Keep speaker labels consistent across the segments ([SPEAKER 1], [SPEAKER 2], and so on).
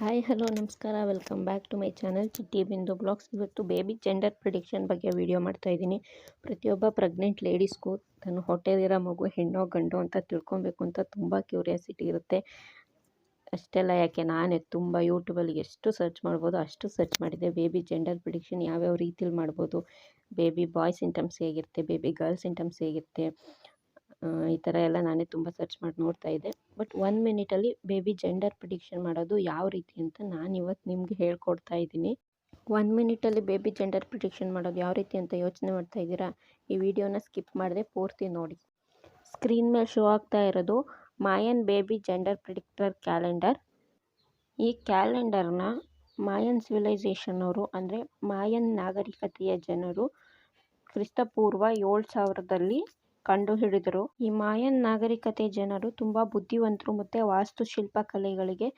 [SPEAKER 1] Hi hello ನಮಸ್ಕಾರ. Welcome back to my channel Chitti Bindu blogs ಇವತ್ತು baby gender prediction ಬಗ್ಗೆ video ಮಾಡ್ತಾ ಇದ್ದೀನಿ. ಪ್ರತಿಯೊಬ್ಬ ಪ್ರೆಗ್ನೆಂಟ್ ಲೇಡೀಸ್ಗೂ ತನ್ನ ಹೊಟ್ಟೆಲಿರೋ ಮಗು, ಹೆಣ್ಣೋ, ಗಂಡು ಅಂತ ತಿಳ್ಕೊಬೇಕು ಅಂತ ತುಂಬ ಕ್ಯೂರಿಯಾಸಿಟಿ ಇರುತ್ತೆ. ಅಷ್ಟೆಲ್ಲ ಯಾಕೆ ನಾನೇ ತುಂಬ ಯೂಟ್ಯೂಬಲ್ಲಿ ಎಷ್ಟು ಸರ್ಚ್ ಮಾಡ್ಬೋದು, ಅಷ್ಟು ಸರ್ಚ್ ಮಾಡಿದೆ. ಬೇಬಿ ಜೆಂಡರ್ ಪ್ರಿಡಿಕ್ಷನ್ ಯಾವ್ಯಾವ ರೀತಿಲಿ ಮಾಡ್ಬೋದು? ಬೇಬಿ ಬಾಯ್ ಸಿಂಟಮ್ಸ್ ಹೇಗಿರುತ್ತೆ? ಬೇಬಿ ಗರ್ಲ್ ಸಿಂಟಮ್ಸ್ ಹೇಗಿರುತ್ತೆ? ಈ ಥರ ಎಲ್ಲ ನಾನೇ ತುಂಬ ಸರ್ಚ್ ಮಾಡಿ ನೋಡ್ತಾ ಇದ್ದೆ. ಬಟ್ ಒನ್ ಮಿನಿಟಲ್ಲಿ ಬೇಬಿ ಜೆಂಡರ್ ಪ್ರಿಡಿಕ್ಷನ್ ಮಾಡೋದು ಯಾವ ರೀತಿ ಅಂತ ನಾನು ಇವತ್ತು ನಿಮಗೆ ಹೇಳ್ಕೊಡ್ತಾ ಇದ್ದೀನಿ. ಒನ್ ಮಿನಿಟಲ್ಲಿ ಬೇಬಿ ಜೆಂಡರ್ ಪ್ರಿಡಿಕ್ಷನ್ ಮಾಡೋದು ಯಾವ ರೀತಿ ಅಂತ ಯೋಚನೆ ಮಾಡ್ತಾ ಇದ್ದೀರಾ? ಈ ವಿಡಿಯೋನ ಸ್ಕಿಪ್ ಮಾಡಿದೆ ಪೂರ್ತಿ ನೋಡಿ. ಸ್ಕ್ರೀನ್ ಮೇಲೆ ಶೋ ಆಗ್ತಾ ಇರೋದು Mayan baby gender predictor calendar ಈ ಕ್ಯಾಲೆಂಡರ್ನ ಮಾಯನ್ ಸಿವಿಲೈಸೇಷನ್ ಅವರು ಅಂದರೆ ಮಾಯನ್ ನಾಗರಿಕತೆಯ ಜನರು ಕ್ರಿಸ್ತಪೂರ್ವ ಏಳು ಸಾವಿರದಲ್ಲಿ ಕಂಡುಹಿಡಿದರು. ಈ ಮಾಯನ್ ನಾಗರಿಕತೆ ಜನರು ತುಂಬ ಬುದ್ಧಿವಂತರು ಮತ್ತು ವಾಸ್ತುಶಿಲ್ಪ ಕಲೆಗಳಿಗೆ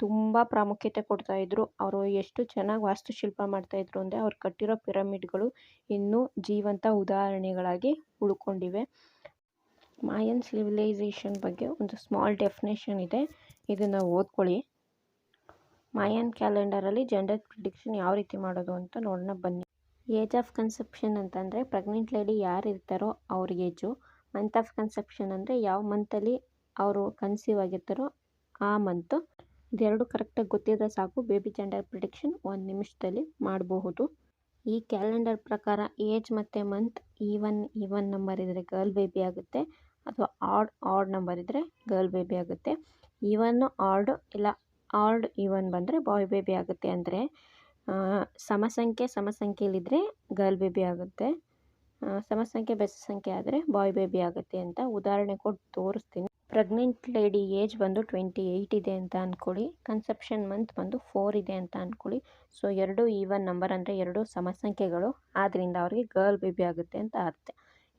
[SPEAKER 1] ತುಂಬ ಪ್ರಾಮುಖ್ಯತೆ ಕೊಡ್ತಾ ಇದ್ರು. ಅವರು ಎಷ್ಟು ಚೆನ್ನಾಗಿ ವಾಸ್ತುಶಿಲ್ಪ ಮಾಡ್ತಾ ಇದ್ರು ಅಂದರೆ ಅವ್ರು ಕಟ್ಟಿರೋ ಪಿರಮಿಡ್ಗಳು ಇನ್ನೂ ಜೀವಂತ ಉದಾಹರಣೆಗಳಾಗಿ ಉಳ್ಕೊಂಡಿವೆ. ಮಾಯನ್ ಸಿವಿಲೈಸೇಷನ್ ಬಗ್ಗೆ ಒಂದು ಸ್ಮಾಲ್ ಡೆಫಿನೇಷನ್ ಇದೆ. ಇದನ್ನು ಓದ್ಕೊಳ್ಳಿ. ಮಾಯನ್ ಕ್ಯಾಲೆಂಡರಲ್ಲಿ ಜೆಂಡರ್ ಪ್ರಿಡಿಕ್ಷನ್ ಯಾವ ರೀತಿ ಮಾಡೋದು ಅಂತ ನೋಡೋಣ ಬನ್ನಿ. ಏಜ್ ಆಫ್ ಕನ್ಸೆಪ್ಷನ್ ಅಂತಂದರೆ ಪ್ರೆಗ್ನೆಂಟ್ ಲೇಡಿ ಯಾರು ಇರ್ತಾರೋ ಅವ್ರ ಏಜು ಮಂತ್ ಆಫ್ ಕನ್ಸೆಪ್ಷನ್ ಅಂದರೆ ಯಾವ ಮಂತಲ್ಲಿ ಅವರು ಕನ್ಸೀವ್ ಆಗಿರ್ತಾರೋ ಆ ಮಂತು ಇದೆರಡು ಕರೆಕ್ಟಾಗಿ ಗೊತ್ತಿದ್ರೆ ಸಾಕು. ಬೇಬಿ ಜೆಂಡರ್ ಪ್ರಿಡಿಕ್ಷನ್ ಒಂದು ನಿಮಿಷದಲ್ಲಿ ಮಾಡಬಹುದು. ಈ ಕ್ಯಾಲೆಂಡರ್ ಪ್ರಕಾರ ಏಜ್ ಮತ್ತು ಮಂತ್ ಈವನ್ ಈವನ್ ನಂಬರ್ ಇದ್ದರೆ ಗರ್ಲ್ ಬೇಬಿ ಆಗುತ್ತೆ. ಅಥವಾ ಆಡ್ ಆಡ್ ನಂಬರ್ ಇದ್ದರೆ ಗರ್ಲ್ ಬೇಬಿ ಆಗುತ್ತೆ. ಈವನ್ನು ಆಡ್ ಇಲ್ಲ ಆಡ್ ಈವನ್ ಬಂದರೆ ಬಾಯ್ ಬೇಬಿ ಆಗುತ್ತೆ ಅಂದರೆ ಸಮಸಂಖ್ಯೆ ಸಮಸಂಖ್ಯೆಯಲ್ಲಿದ್ದರೆ ಗರ್ಲ್ ಬೇಬಿ ಆಗುತ್ತೆ. ಸಮಸಂಖ್ಯೆ ಬೆಸ ಸಂಖ್ಯೆ ಆದರೆ ಬಾಯ್ ಬೇಬಿ ಆಗುತ್ತೆ ಅಂತ ಉದಾಹರಣೆ ಕೊಟ್ಟು ತೋರಿಸ್ತೀನಿ. ಪ್ರೆಗ್ನೆಂಟ್ ಲೇಡಿ ಏಜ್ ಬಂದು ಟ್ವೆಂಟಿ ಏಯ್ಟ್ ಇದೆ ಅಂತ ಅಂದ್ಕೊಳ್ಳಿ ಕನ್ಸೆಪ್ಷನ್ ಮಂತ್ ಬಂದು ಫೋರ್ ಇದೆ ಅಂತ ಅಂದ್ಕೊಳ್ಳಿ ಸೊ, ಎರಡು ಈವನ್ ನಂಬರ್ ಅಂದರೆ ಎರಡು ಸಮಸಂಖ್ಯೆಗಳು. ಆದ್ದರಿಂದ ಅವ್ರಿಗೆ ಗರ್ಲ್ ಬೇಬಿ ಆಗುತ್ತೆ ಅಂತ ಅರ್ಥ.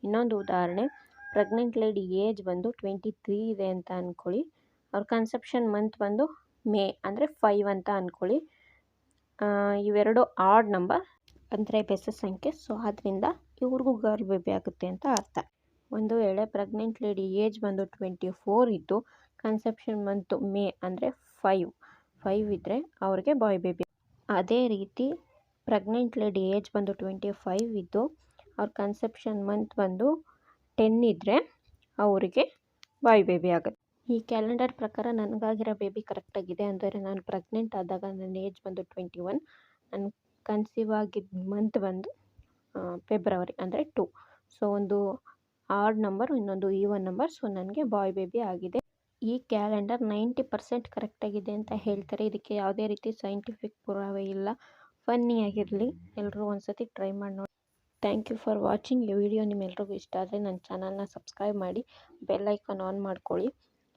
[SPEAKER 1] ಇನ್ನೊಂದು ಉದಾಹರಣೆ. ಪ್ರೆಗ್ನೆಂಟ್ ಲೇಡಿ ಏಜ್ ಬಂದು ಟ್ವೆಂಟಿ ತ್ರೀ ಇದೆ ಅಂತ ಅಂದ್ಕೊಳ್ಳಿ ಅವ್ರ ಕನ್ಸೆಪ್ಷನ್ ಮಂತ್ ಬಂದು ಮೇ ಅಂದರೆ ಫೈವ್ ಅಂತ ಅಂದ್ಕೊಳ್ಳಿ ಇವೆರಡು ಆಡ್ ನಂಬರ್ ಅಂದರೆ ಬೆಸ ಸಂಖ್ಯೆ. ಸೊ ಆದ್ದರಿಂದ ಇವ್ರಿಗೂ ಗರ್ಲ್ ಬೇಬಿ ಆಗುತ್ತೆ ಅಂತ ಅರ್ಥ. ಒಂದು ವೇಳೆ ಪ್ರೆಗ್ನೆಂಟ್ ಲೇಡಿ ಏಜ್ ಬಂದು ಟ್ವೆಂಟಿ ಫೋರ್ ಇದ್ದು ಕನ್ಸೆಪ್ಷನ್ ಮಂತ್ ಮೇ ಅಂದರೆ ಫೈವ್ ಫೈವ್ ಇದ್ದರೆ ಅವ್ರಿಗೆ ಬಾಯ್ ಬೇಬಿ ಅದೇ ರೀತಿ ಪ್ರೆಗ್ನೆಂಟ್ ಲೇಡಿ ಏಜ್ ಬಂದು ಟ್ವೆಂಟಿ ಫೈವ್ ಇದ್ದು, ಅವ್ರ ಕನ್ಸೆಪ್ಷನ್ ಮಂತ್ ಬಂದು ಟೆನ್ ಇದ್ದರೆ ಅವರಿಗೆ ಬಾಯ್ ಬೇಬಿ ಆಗುತ್ತೆ. ಈ ಕ್ಯಾಲೆಂಡರ್ ಪ್ರಕಾರ ನನಗಾಗಿರೋ ಬೇಬಿ ಕರೆಕ್ಟಾಗಿದೆ ಅಂದರೆ ನಾನು ಪ್ರೆಗ್ನೆಂಟ್ ಆದಾಗ ನನ್ನ ಏಜ್ ಬಂದು ಟ್ವೆಂಟಿ ಒನ್ ನಾನು ಕನ್ಸೀವ್ ಆಗಿದ್ದ ಮಂತ್ ಬಂದು ಫೆಬ್ರವರಿ ಅಂದರೆ ಟು. ಸೊ, ಒಂದು ಆಡ್ ನಂಬರ್, ಇನ್ನೊಂದು ಈವನ್ ನಂಬರ್, ಸೊ, ನನಗೆ ಬಾಯ್ ಬೇಬಿ ಆಗಿದೆ. ಈ ಕ್ಯಾಲೆಂಡರ್ ನೈಂಟಿ ಪರ್ಸೆಂಟ್ ಕರೆಕ್ಟಾಗಿದೆ ಅಂತ ಹೇಳ್ತಾರೆ. ಇದಕ್ಕೆ ಯಾವುದೇ ರೀತಿ ಸೈಂಟಿಫಿಕ್ ಪುರಾವೆ ಇಲ್ಲ. ಫನ್ನಿಯಾಗಿರಲಿ ಎಲ್ಲರೂ ಒಂದು ಸತಿ ಟ್ರೈ ಮಾಡಿ ನೋಡಿ. Thank you for watching. ಈ ವಿಡಿಯೋ ನಿಮ್ಮೆಲ್ರಿಗೂ ಇಷ್ಟ ಆದರೆ ನನ್ನ ಚಾನಲ್ನ ಸಬ್ಸ್ಕ್ರೈಬ್ ಮಾಡಿ, ಬೆಲ್ ಐಕಾನ್ ಆನ್ ಮಾಡ್ಕೊಳ್ಳಿ.